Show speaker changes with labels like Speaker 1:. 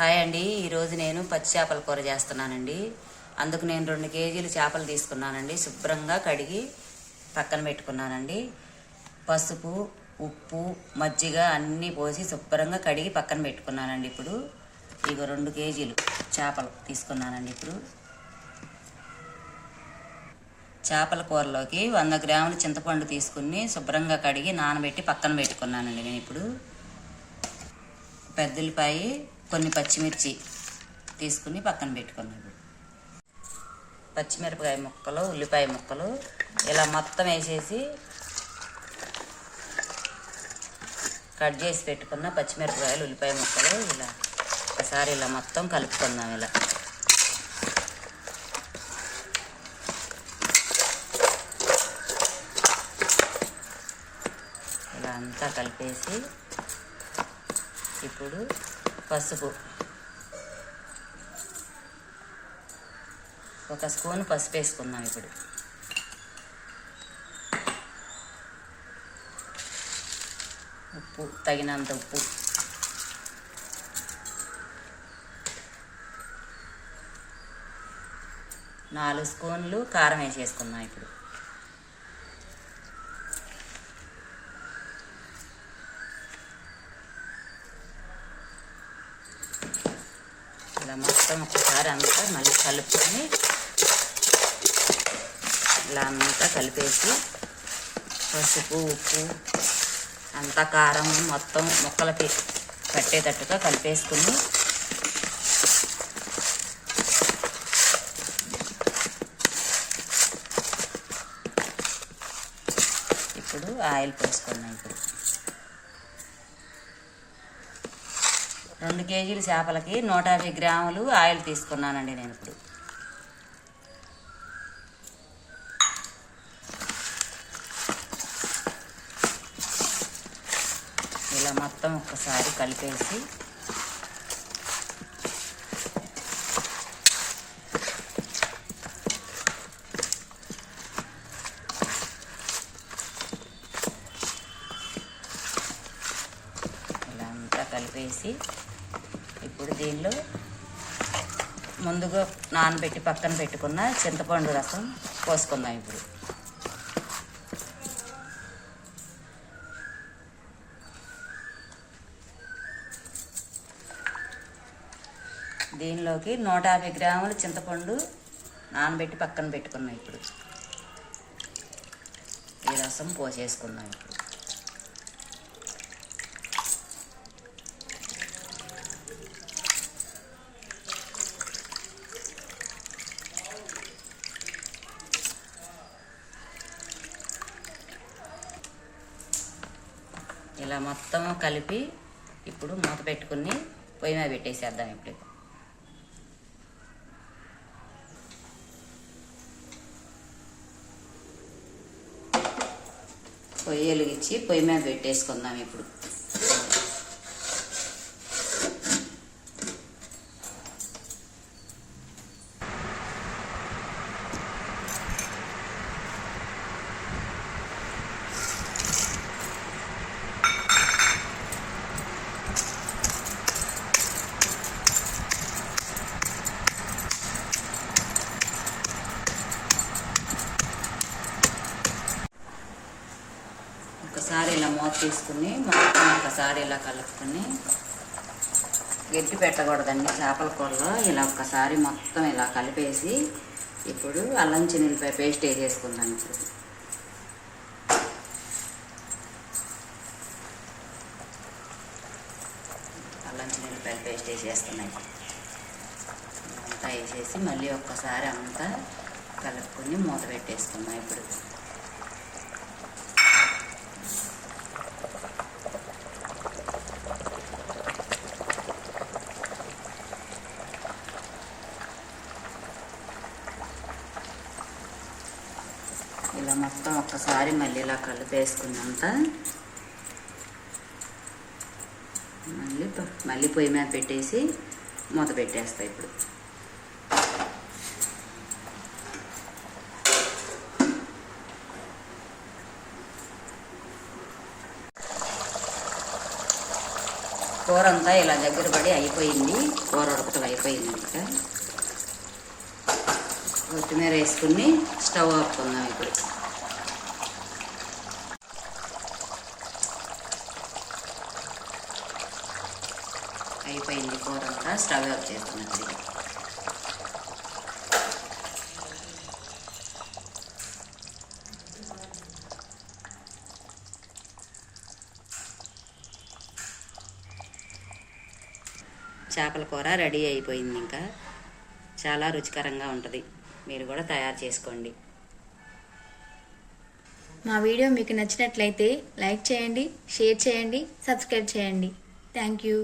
Speaker 1: Hi అండి. ఈరోజు నేను పచ్చి చేపల కూర చేస్తున్నానండి. అందుకు నేను రెండు కేజీలు చేపలు తీసుకున్నానండి. శుభ్రంగా కడిగి పక్కన పెట్టుకున్నానండి. పసుపు ఉప్పు మజ్జిగ అన్నీ పోసి శుభ్రంగా కడిగి పక్కన పెట్టుకున్నానండి ఇప్పుడు. ఇక రెండు కేజీలు చేపలు తీసుకున్నానండి ఇప్పుడు. చేపల కూరలోకి వంద గ్రాముల చింతపండు తీసుకుని శుభ్రంగా కడిగి నానబెట్టి పక్కన పెట్టుకున్నానండి నేను ఇప్పుడు. పెద్దలపాయి కొన్ని పచ్చిమిర్చి తీసుకుని పక్కన పెట్టుకున్నాను. పచ్చిమిరపకాయ ముక్కలు ఉల్లిపాయ ముక్కలు ఇలా మొత్తం వేసేసి కట్ చేసి పెట్టుకున్న పచ్చిమిరపకాయలు ఉల్లిపాయ ముక్కలు ఇలా ఒకసారి ఇలా మొత్తం కలుపుకుందాం ఇలా. ఇలా అంతా కలిపేసి ఇప్పుడు పసుపు. ఒక స్పూన్ పసుపు వేసుకుందాం ఇప్పుడు. ఉప్పు తగినంత ఉప్పు. నాలుగు స్పూన్లు కారం వేసేసుకుందాం ఇప్పుడు. మొత్తం ఒకసారి అంతా మళ్ళీ కలుపుకొని ఇలా అంతా కలిపేసి పసుపు ఉప్పు అంతా కారం మొత్తం ముక్కలకి పట్టేటట్టుగా కలిపేసుకుని ఇప్పుడు ఆయిల్ పోసుకున్నాం ఇప్పుడు. రెండు కేజీల చేపలకి నూట యాభై గ్రాములు ఆయిల్ తీసుకున్నానండి నేను ఇప్పుడు. ఇలా మొత్తం ఒక్కసారి కలిపేసి ఇలా అంతా కలిపేసి దీనిలో ముందుగా నానబెట్టి పక్కన పెట్టుకున్న చింతపండు రసం పోసుకుందాం ఇప్పుడు. దీనిలోకి నూట యాభై గ్రాముల చింతపండు నానబెట్టి పక్కన పెట్టుకున్నాం ఇప్పుడు. ఈ రసం పోసేసుకుందాం ఇప్పుడు. ఇలా మొత్తం కలిపి ఇప్పుడు మూత పెట్టుకుని పొయ్యి మీద పెట్టేసేద్దాం ఇప్పుడు పొయ్యి వెలిగించి పొయ్యి మీద పెట్టేసుకుందాం ఇప్పుడు. తీసుకుని మొత్తం ఒకసారి ఇలా కలుపుకొని గట్టి పెట్టకూడదండి చేపల కూరలో. ఇలా ఒక్కసారి మొత్తం ఇలా కలిపేసి ఇప్పుడు అల్లం చిన్నపై పేస్ట్ వేసేసుకుందాం ఇప్పుడు. అల్లం చిన్నిపాయల పేస్ట్ వేసేస్తున్నాయి. అంతా వేసేసి మళ్ళీ ఒక్కసారి అంతా కలుపుకొని మూత పెట్టేసుకుందాం ఇప్పుడు. ఇలా మొత్తం ఒక్కసారి మళ్ళీ ఇలా కలిపేసుకున్నంత మళ్ళీ మళ్ళీ పొయ్యి మీద పెట్టేసి మూత పెట్టేస్తా ఇప్పుడు. కూర అంతా ఇలా దగ్గర పడి అయిపోయింది. కూర ఉడకటం అయిపోయింది ఇంకా. కొత్తిమీర వేసుకుని స్టవ్ ఆపుకుందాం ఇప్పుడు. అయిపోయింది కూర అంతా. స్టవ్ ఆఫ్ చేస్తున్నది చేపల కూర రెడీ అయిపోయింది ఇంకా. చాలా రుచికరంగా ఉంటుంది. మీరు కూడా తయారు చేసుకోండి.
Speaker 2: మా వీడియో మీకు నచ్చినట్లయితే లైక్ చేయండి షేర్ చేయండి సబ్స్క్రైబ్ చేయండి. Thank you.